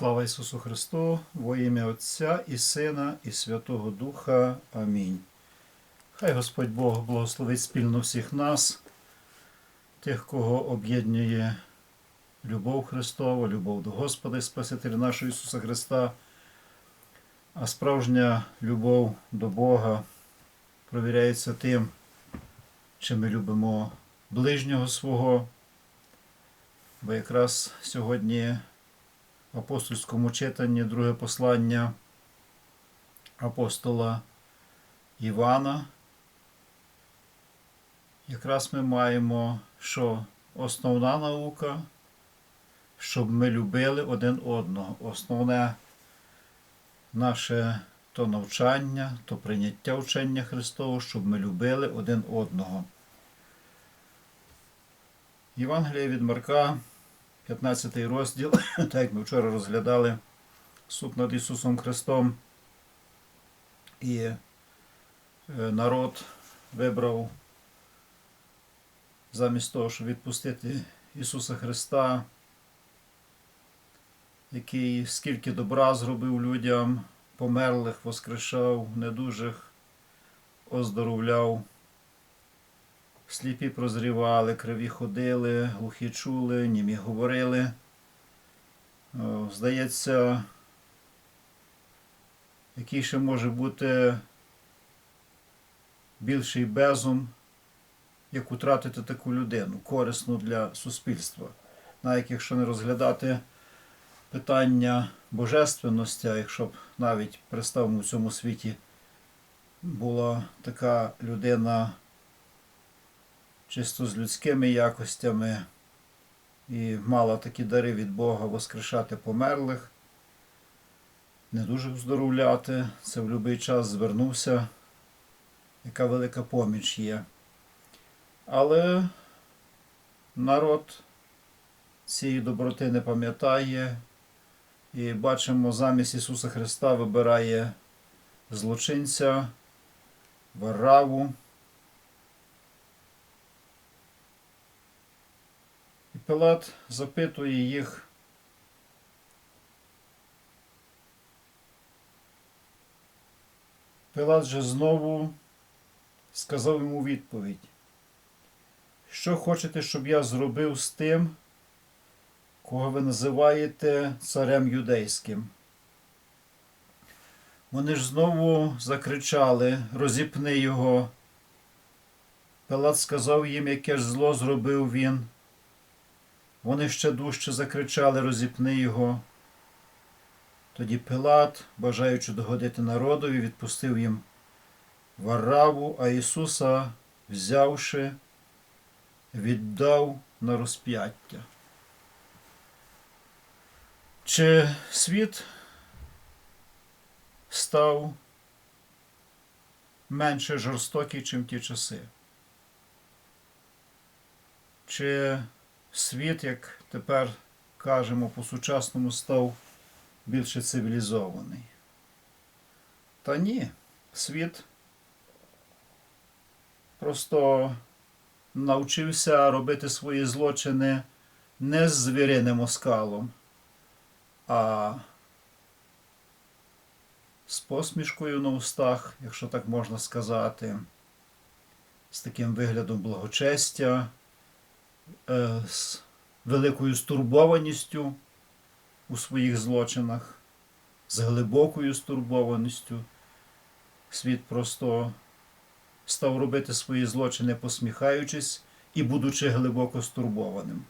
Слава Ісусу Христу, во ім'я Отця і Сина, і Святого Духа. Амінь. Хай Господь Бог благословить спільно всіх нас, тих, кого об'єднує любов Христова, любов до Господа і Спасителя нашого Ісуса Христа, а справжня любов до Бога провіряється тим, чи ми любимо ближнього свого. Бо якраз сьогодні апостольському читанні друге послання апостола Івана. Якраз ми маємо, що основна наука, щоб ми любили один одного. Основне наше то навчання, то прийняття вчення Христового, щоб ми любили один одного. Євангеліє від Марка, 15 розділ, так як ми вчора розглядали суд над Ісусом Христом. І е, народ вибрав замість того, щоб відпустити Ісуса Христа, який скільки добра зробив людям, померлих, воскрешав, недужих, оздоровляв. Сліпі прозрівали, криві ходили, глухі чули, німі говорили. Здається, який ще може бути більший безум, як утратити таку людину, корисну для суспільства. Навіть якщо не розглядати питання божественності, якщо б навіть представимо в цьому світі була така людина чисто з людськими якостями і мала такі дари від Бога воскрешати померлих, не дуже вздоровляти. Це в будь-який час звернувся, яка велика поміч є. Але народ цієї доброти не пам'ятає і бачимо, замість Ісуса Христа вибирає злочинця, Вараву. Пилат запитує їх, Пилат же знову сказав йому відповідь. Що хочете, щоб я зробив з тим, кого ви називаєте царем юдейським? Вони ж знову закричали, розіпни його. Пилат сказав їм, яке ж зло зробив він. Вони ще дужче закричали, розіпни його. Тоді Пилат, бажаючи догодити народові, відпустив їм Вараву, а Ісуса, взявши, віддав на розп'яття. Чи світ став менше жорстокий, чим ті часи? Чи світ, як тепер кажемо по-сучасному, став більше цивілізований? Та ні, світ просто навчився робити свої злочини не з звіриним оскалом, а з посмішкою на устах, якщо так можна сказати, з таким виглядом благочестя, з великою стурбованістю у своїх злочинах, з глибокою стурбованістю. Світ просто став робити свої злочини, посміхаючись і будучи глибоко стурбованим.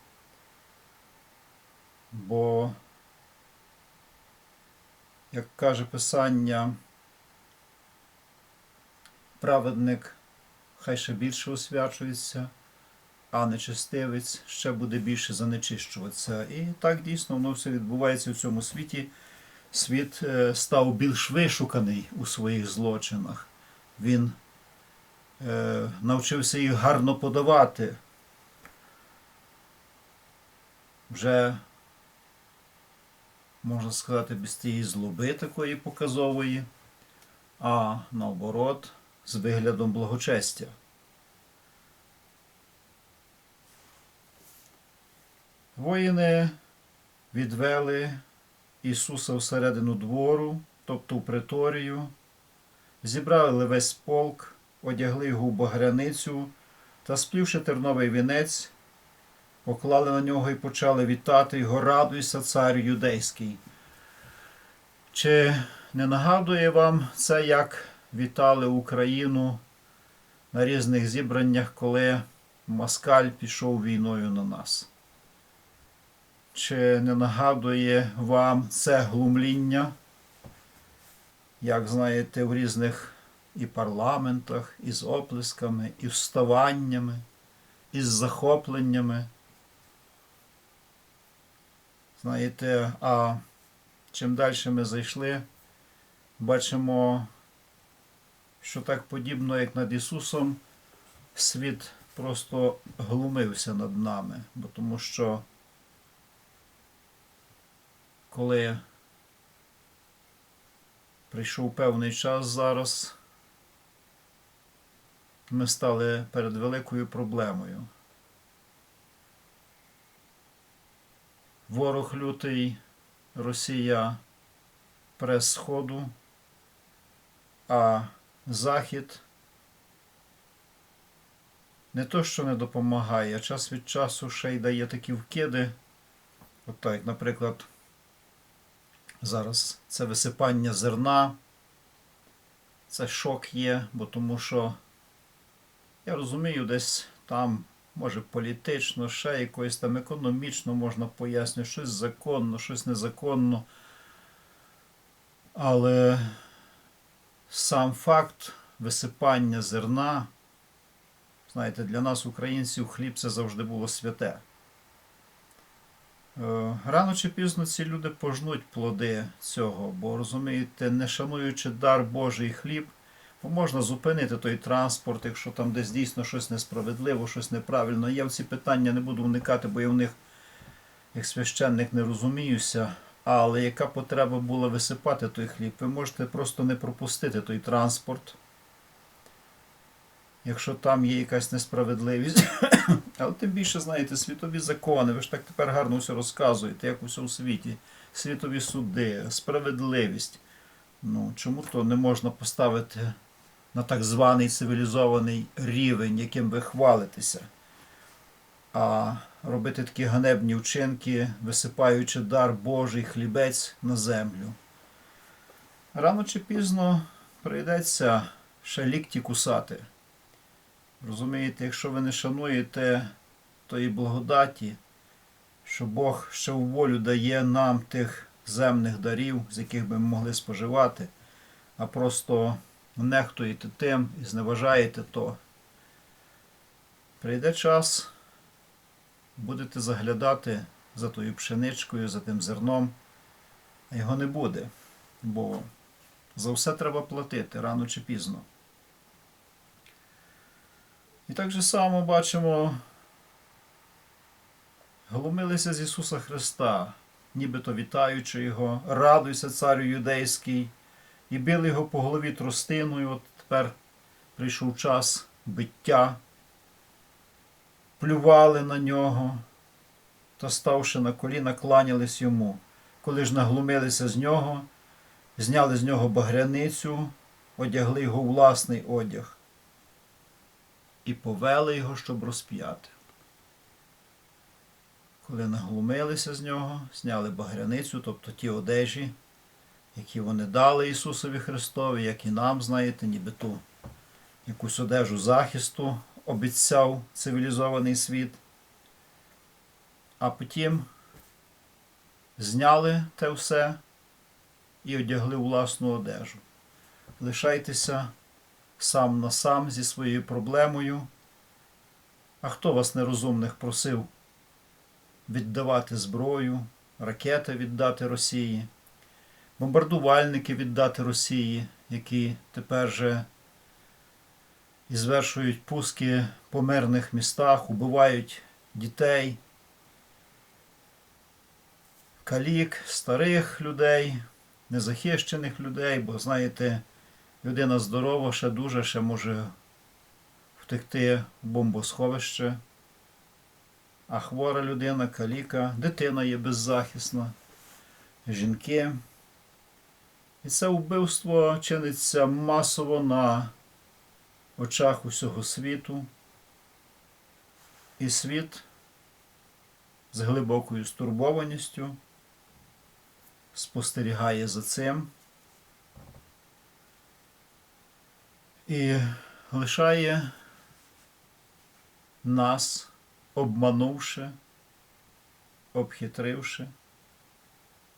Бо, як каже Писання, праведник хай ще більше освячується, а нечистивець ще буде більше занечищуватися. І так дійсно воно все відбувається в цьому світі. Світ е, став більш вишуканий у своїх злочинах. Він е, навчився їх гарно подавати. Вже, можна сказати, без тієї злоби такої показової, а наоборот, з виглядом благочестя. Воїни відвели Ісуса всередину двору, тобто в приторію, зібрали весь полк, одягли його в багряницю та, сплівши терновий вінець, поклали на нього і почали вітати його радуйся, царю юдейський. Чи не нагадує вам це, як вітали Україну на різних зібраннях, коли Москаль пішов війною на нас? Чи не нагадує вам це глумління, як знаєте, в різних і парламентах, і з оплесками, і вставаннями, і з захопленнями? Знаєте, а чим далі ми зайшли, бачимо, що так подібно, як над Ісусом, світ просто глумився над нами, бо тому що коли прийшов певний час зараз, ми стали перед великою проблемою. Ворог лютий, Росія прес Сходу, а Захід не то, що не допомагає, а час від часу ще й дає такі вкиди. От так, наприклад, зараз це висипання зерна, це шок є, бо тому що я розумію, десь там, може, політично, ще якось там економічно можна пояснити, щось законно, щось незаконно. Але сам факт висипання зерна, знаєте, для нас, українців, хліб це завжди було святе. Е, Рано чи пізно ці люди пожнуть плоди цього, бо розумієте, не шануючи дар Божий хліб, бо можна зупинити той транспорт, якщо там десь дійсно щось несправедливо, щось неправильно. Я в ці питання не буду вникати, бо я в них, як священник, не розуміюся. Але яка потреба була висипати той хліб? Ви можете просто не пропустити той транспорт, якщо там є якась несправедливість. Але тим більше, знаєте, світові закони, ви ж так тепер гарно все розказуєте, як усе у світі. Світові суди, справедливість. Ну, чому то не можна поставити на так званий цивілізований рівень, яким ви хвалитеся, а робити такі ганебні вчинки, висипаючи дар Божий хлібець на землю. Рано чи пізно прийдеться ще лікті кусати. Розумієте, якщо ви не шануєте тої благодаті, що Бог ще в волю дає нам тих земних дарів, з яких би ми могли споживати, а просто нехтуєте тим і зневажаєте то. Прийде час, будете заглядати за тою пшеничкою, за тим зерном, а його не буде, бо за все треба платити рано чи пізно. І так же само бачимо, глумилися з Ісуса Христа, нібито вітаючи Його, радуйся, царю юдейський, і били його по голові тростиною. От тепер прийшов час биття, плювали на нього та, ставши на коліна, кланялись йому. Коли ж наглумилися з нього, зняли з нього багряницю, одягли його власний одяг і повели його, щоб розп'яти. Коли наглумилися з нього, зняли багряницю, тобто ті одежі, які вони дали Ісусові Христові, як і нам, знаєте, ніби ту якусь одежу захисту обіцяв цивілізований світ. А потім зняли те все і одягли власну одежу. Лишайтеся сам на сам зі своєю проблемою. А хто вас нерозумних просив віддавати зброю, ракети віддати Росії, бомбардувальники віддати Росії, які тепер же і звершують пуски по мирних містах, убивають дітей, калік, старих людей, незахищених людей, бо знаєте, людина здорова, ще дуже, ще може втекти в бомбосховище. А хвора людина, каліка, дитина є беззахисна. жінки. І це вбивство чиниться масово на очах усього світу. І світ з глибокою стурбованістю спостерігає за цим і лишає нас, обманувши, обхитривши,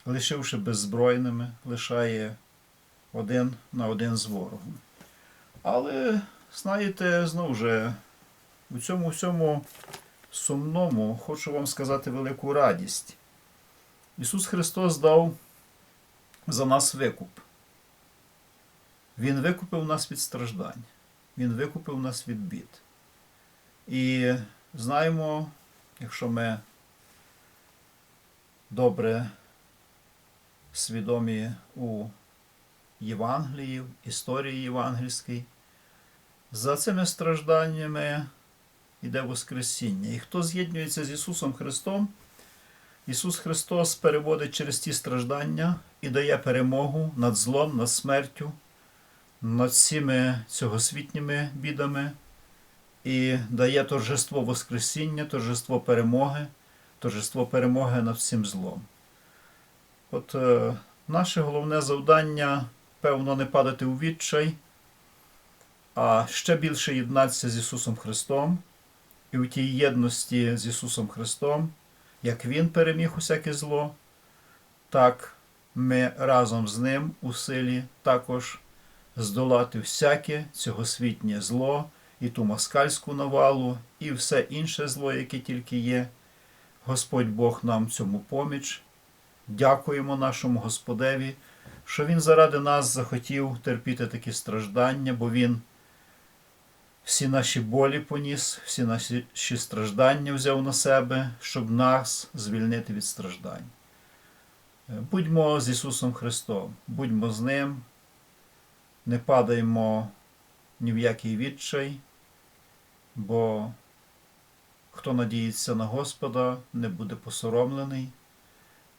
лишивши беззбройними, лишає один на один з ворогом. Але, знаєте, знову же, у цьому всьому сумному хочу вам сказати велику радість. Ісус Христос дав за нас викуп. Він викупив нас від страждань. Він викупив нас від бід. І знаємо, якщо ми добре свідомі у Євангелії, історії євангельській, за цими стражданнями йде Воскресіння. І хто з'єднується з Ісусом Христом, Ісус Христос переводить через ті страждання і дає перемогу над злом, над смертю, над всіми цьогосвітніми бідами і дає торжество Воскресіння, торжество перемоги, торжество перемоги над всім злом. От е, наше головне завдання, певно, не падати у відчай, а ще більше єднатися з Ісусом Христом і у тій єдності з Ісусом Христом, як Він переміг усяке зло, так ми разом з Ним у силі також здолати всяке цьогосвітнє зло, і ту москальську навалу, і все інше зло, яке тільки є. Господь Бог нам цьому поміч. Дякуємо нашому Господеві, що Він заради нас захотів терпіти такі страждання, бо Він всі наші болі поніс, всі наші страждання взяв на себе, щоб нас звільнити від страждань. Будьмо з Ісусом Христом, будьмо з Ним, не падаймо ні в який відчай, бо хто надіється на Господа, не буде посоромлений.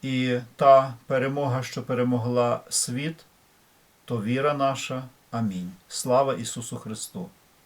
І та перемога, що перемогла світ, то віра наша. Амінь. Слава Ісусу Христу!